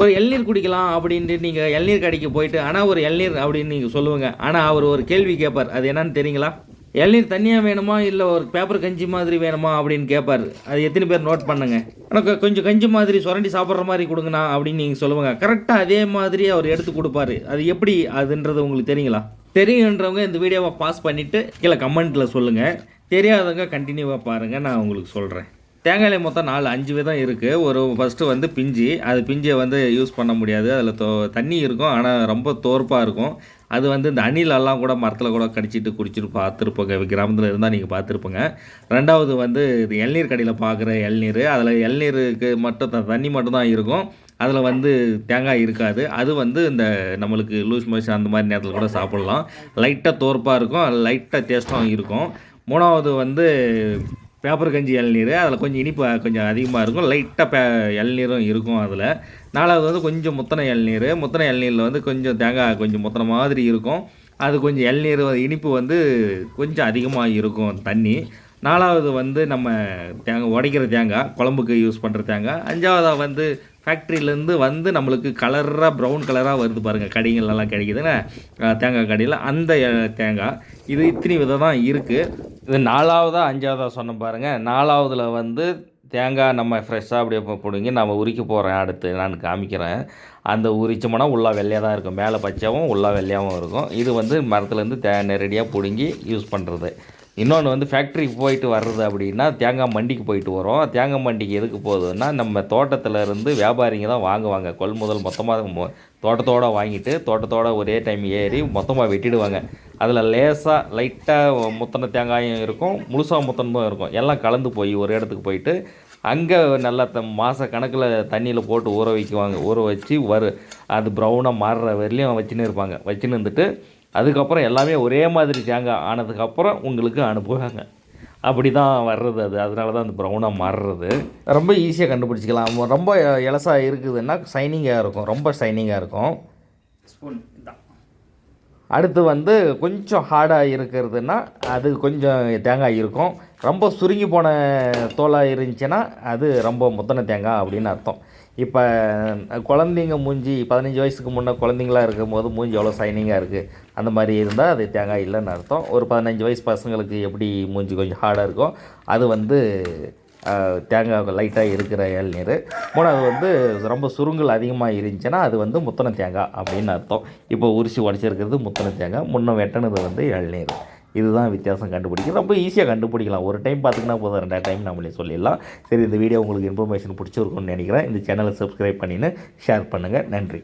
ஒரு இளநீர் குடிக்கலாம் அப்படின்ட்டு நீங்கள் இளநீர் கடைக்கு போயிட்டு ஆனால் ஒரு இளநீர் அப்படின்னு நீங்கள் சொல்லுவீங்க. ஆனால் அவர் ஒரு கேள்வி கேட்பார் அது என்னன்னு தெரியுங்களா? இளநீர் தனியாக வேணுமா இல்லை ஒரு பேப்பர் கஞ்சி மாதிரி வேணுமா அப்படின்னு கேட்பார் அது எத்தனை பேர் நோட் பண்ணுங்க. ஆனால் கொஞ்சம் கஞ்சி மாதிரி சுரண்டி சாப்பிட்ற மாதிரி கொடுங்கண்ணா அப்படின்னு நீங்கள் சொல்லுவாங்க. கரெக்டாக அதே மாதிரி அவர் எடுத்து கொடுப்பாரு. அது எப்படி அதுன்றது உங்களுக்கு தெரியுங்களா? தெரியுன்றவங்க இந்த வீடியோவை பாஸ் பண்ணிவிட்டு கீழே கமெண்ட்டில் சொல்லுங்கள் தெரியாதவங்க கண்டினியூவாக பாருங்கள் நான் உங்களுக்கு சொல்கிறேன் தேங்காயில் மொத்தம் நாலு அஞ்சு விதம் இருக்குது ஒரு ஃபஸ்ட்டு வந்து பிஞ்சு. அது பிஞ்சை வந்து யூஸ் பண்ண முடியாது. அதில் தோ தண்ணி இருக்கும். ஆனால் ரொம்ப தோற்பாக இருக்கும். அது வந்து இந்த அணிலெல்லாம் கூட மரத்தில் கூட கடிச்சிட்டு குடிச்சிட்டு பார்த்துருப்போங்க கிராமத்தில் இருந்தால் நீங்கள் பார்த்துருப்போங்க ரெண்டாவது வந்து இது இளநீர் கடையில் பார்க்குற இளநீர் அதில் இளநீருக்கு மட்டும் த- தண்ணி மட்டும் தான் இருக்கும். அதில் வந்து தேங்காய் இருக்காது. அது வந்து இந்த நம்மளுக்கு லூஸ் மோஷன் அந்த மாதிரி நேரத்தில் கூட சாப்பிட்லாம். லைட்டாக தோற்பாக இருக்கும். லைட்டாக டேஸ்ட்டும் இருக்கும். மூணாவது வந்து பேப்பர் கஞ்சி இளநீர் அதில் கொஞ்சம் இனிப்பு கொஞ்சம் அதிகமாக இருக்கும். லைட்டாக பே இளநீரும் இருக்கும் அதில். நாலாவது வந்து கொஞ்சம் முத்தனை இளநீர். முத்தனை இளநீரில் வந்து கொஞ்சம் தேங்காய் கொஞ்சம் முத்தனை மாதிரி இருக்கும். அது கொஞ்சம் இளநீர் இனிப்பு வந்து கொஞ்சம் அதிகமாக இருக்கும் தண்ணி. நாலாவது வந்து நம்ம தேங்காய் உடைக்கிற தேங்காய் குழம்புக்கு யூஸ் பண்ணுற தேங்காய். அஞ்சாவதாக வந்து ஃபேக்ட்ரியிலேருந்து வந்து நம்மளுக்கு கலராக ப்ரௌன் கலராக வருது பாருங்கள் கடைகள்லாம் கிடைக்குதுன்னா தேங்காய் கடையில். அந்த தேங்காய். இது இத்தனை விதம் தான் இருக்குது இது நாலாவதாக அஞ்சாவதாக சொன்ன பாருங்கள் நாலாவதில் வந்து தேங்காய் நம்ம ஃப்ரெஷ்ஷாக அப்படியே பிடுங்கி நம்ம உரிக்க போகிறேன் அடுத்து. நான் காமிக்கிறேன். அந்த உரிச்சோம்னா உள்ளே வெள்ளையாக தான் இருக்கும். மேலே பச்சையாகவும் உள்ளா வெள்ளையாகவும் இருக்கும். இது வந்து மரத்துலேருந்து தே நேரடியாக பிடுங்கி யூஸ் பண்ணுறது இன்னொன்று வந்து ஃபேக்ட்ரிக்கு போயிட்டு வர்றது அப்படின்னா தேங்காய் மண்டிக்கு போயிட்டு வரோம். தேங்காய் மண்டிக்கு எதுக்கு போகுதுன்னா நம்ம தோட்டத்தில் இருந்து வியாபாரிங்க தான் வாங்குவாங்க. கொள்முதல் மொத்தமாக தோட்டத்தோடு வாங்கிட்டு தோட்டத்தோட ஒரே டைம் ஏறி மொத்தமாக வெட்டிடுவாங்க. அதில் லேசாக லைட்டாக முத்தனை தேங்காயும் இருக்கும் முழுசாக முத்தனமும் இருக்கும். எல்லாம் கலந்து போய் ஒரு இடத்துக்கு போயிட்டு அங்கே நல்லா த மாத கணக்கில் தண்ணியில் போட்டு ஊற வைக்குவாங்க. ஊற வச்சு வரு அது ப்ரௌனாக மாறுற வரையிலையும் வச்சுன்னு இருப்பாங்க. வச்சுன்னு இருந்துட்டு அதுக்கப்புறம் எல்லாமே ஒரே மாதிரி தேங்காய் ஆனதுக்கப்புறம் உங்களுக்கு அனுப்புவாங்க. அப்படி தான் வர்றது அது. அதனால தான் அந்த ப்ரௌனாக மாறுறது. ரொம்ப ஈஸியாக கண்டுபிடிச்சிக்கலாம். ரொம்ப இலசாக இருக்குதுன்னா சைனிங்காக இருக்கும். ரொம்ப சைனிங்காக இருக்கும். ஸ்பூன் தான் அடுத்து வந்து கொஞ்சம் ஹார்டாக இருக்கிறதுனா அது கொஞ்சம் தேங்காய் இருக்கும். ரொம்ப சுருங்கி போன தோலாக இருந்துச்சுன்னா அது ரொம்ப முத்தன தேங்காய் அப்படின்னு அர்த்தம். இப்போ குழந்தைங்க மூஞ்சி பதினஞ்சு வயசுக்கு முன்னே குழந்தைங்களா இருக்கும் போது மூஞ்சி எவ்வளோ சைனிங்காக இருக்குது அந்த மாதிரி இருந்தால் அது தேங்காய் இல்லைன்னு அர்த்தம். ஒரு பதினஞ்சு வயசு பசங்களுக்கு எப்படி மூஞ்சி கொஞ்சம் ஹார்டாக இருக்கும் அது வந்து தேங்காய் லைட்டாக இருக்கிற இளநீர் மூணாவது வந்து ரொம்ப சுருங்கல் அதிகமாக இருந்துச்சுன்னா அது வந்து முத்தன தேங்காய் அப்படின்னு அர்த்தம். இப்போ உரிசி உடச்சிருக்கிறது முத்தன தேங்காய். முன்ன வெட்டினது வந்து இளநீர் இதுதான் வித்தியாசம் கண்டுபிடிக்க. ரொம்ப ஈஸியாக கண்டுபிடிக்கலாம். ஒரு டைம் பார்த்திங்கன்னா போதும். ரெண்டாவது டைம் நம்மளே சொல்லிடலாம். சரி இந்த வீடியோ உங்களுக்கு இன்ஃபர்மேஷன் பிடிச்சிருக்கும்னு நினைக்கிறேன். இந்த சேனலை சப்ஸ்கிரைப் பண்ணின்னு ஷேர் பண்ணுங்கள் நன்றி.